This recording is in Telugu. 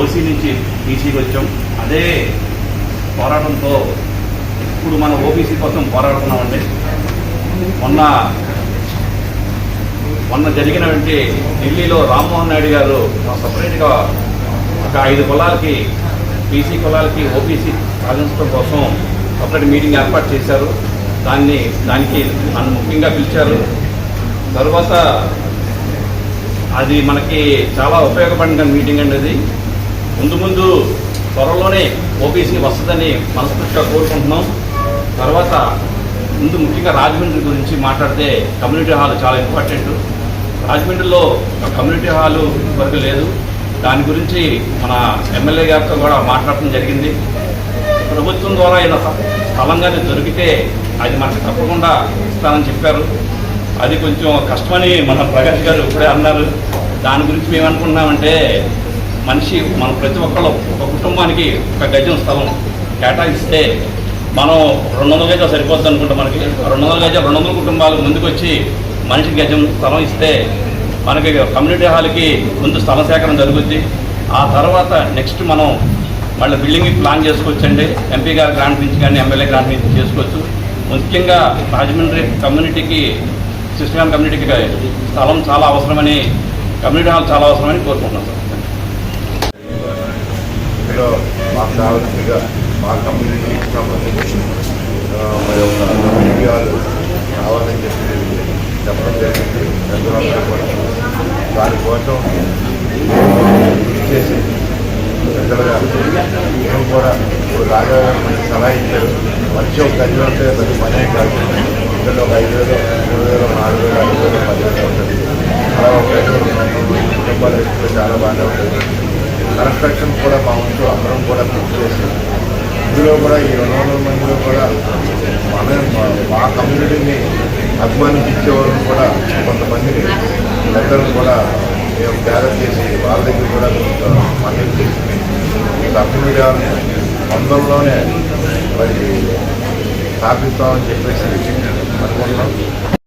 ఓసీ నుంచి బీసీకి వచ్చాం. అదే పోరాటంతో ఇప్పుడు మనం ఓబీసీ కోసం పోరాడుతున్నామండి. మొన్న మొన్న జరిగినటువంటి ఢిల్లీలో రామ్మోహన్ నాయుడు గారు సపరేట్గా ఒక ఐదు కులాలకి బీసీ కులాలకి ఓబీసీ సాధించడం కోసం సపరేట్ మీటింగ్ ఏర్పాటు చేశారు. దాన్ని దానికి నన్ను ముఖ్యంగా పిలిచారు. తర్వాత అది మనకి చాలా ఉపయోగపడిన మీటింగ్ అండి అది. ముందు ముందు త్వరలోనే ఓబీసీ వస్తుందని మనస్ఫూర్తిగా కోరుకుంటున్నాం. తర్వాత ముందు ముఖ్యంగా రాజమండ్రి గురించి మాట్లాడితే కమ్యూనిటీ హాల్ చాలా ఇంపార్టెంట్. రాజమండ్రిలో ఒక కమ్యూనిటీ హాల్ వరకు లేదు. దాని గురించి మన ఎమ్మెల్యే గారితో కూడా మాట్లాడటం జరిగింది. ప్రభుత్వం ద్వారా ఇలా స్థలంగానే దొరికితే అది మనకు తప్పకుండా ఇస్తానని చెప్పారు. అది కొంచెం కష్టమని మన ప్రకాష్ గారు ఇప్పుడే అన్నారు. దాని గురించి మేము అనుకుంటున్నామంటే మనిషి మన ప్రతి ఒక్కళ్ళు ఒక కుటుంబానికి ఒక గజం స్థలం కేటాయిస్తే మనం రెండు వందల గజాలు సరిపోద్ది అనుకుంటాం మనకి. రెండు వందల గజాలు రెండు వందల కుటుంబాలు ముందుకు వచ్చి మనిషికి గజం స్థలం ఇస్తే మనకి కమ్యూనిటీ హాల్కి ముందు స్థల సేకరణ జరుగుద్ది. ఆ తర్వాత నెక్స్ట్ మనం మళ్ళీ బిల్డింగ్ ప్లాన్ చేసుకోవచ్చండి. ఎంపీ గారు గ్రాంట్ నుంచి కానీ ఎమ్మెల్యే గ్రాంట్ నుంచి చేసుకోవచ్చు. ముఖ్యంగా రాజమండ్రి కమ్యూనిటీకి సిస్టమ్ కమ్యూనిటీకి స్థలం చాలా అవసరమని కమ్యూనిటీ హాల్ చాలా అవసరమని కోరుకుంటున్నాం సార్. ఇందులో మాకు కావాల్సిందిగా మా కమ్యూనిటీకి సంబంధించి ఆ, మరి ఒక విజయాలు కావాలని చెప్పి చెప్పడం జరిగింది. పెద్దలందరూ దానికోసం కృషి చేసి పెద్దలుగా మేము కూడా ఇప్పుడు రాజా మంచి సలహా ఇచ్చారు. మంచి ఒక గది ఉంటే ప్రతి పనే కాదు. ఇందులో ఒక ఐదు వేలు మూడు వేలు నాలుగు వేలు ఐదు వేలు పది వేలు ఉంటుంది. అలా ఒక ఐదు వేలు కుటుంబాలు చాలా బాగానే ఉంటుంది కన్స్ట్రక్షన్ కూడా మా వంతు అందరం కూడా కృషి చేసి ఇందులో కూడా ఈ రెండు మందిలో కూడా మన మా కమ్యూనిటీని అభిమానించే కూడా కొంతమందిని పెద్దలను కూడా మేము గ్యాదర్ చేసి వాళ్ళ దగ్గర కూడా మద్దతు తీసుకుని కమ్యూనిటీ వందల్లోనే మరి స్థాపిస్తామని చెప్పేసి అనుకుంటున్నాం.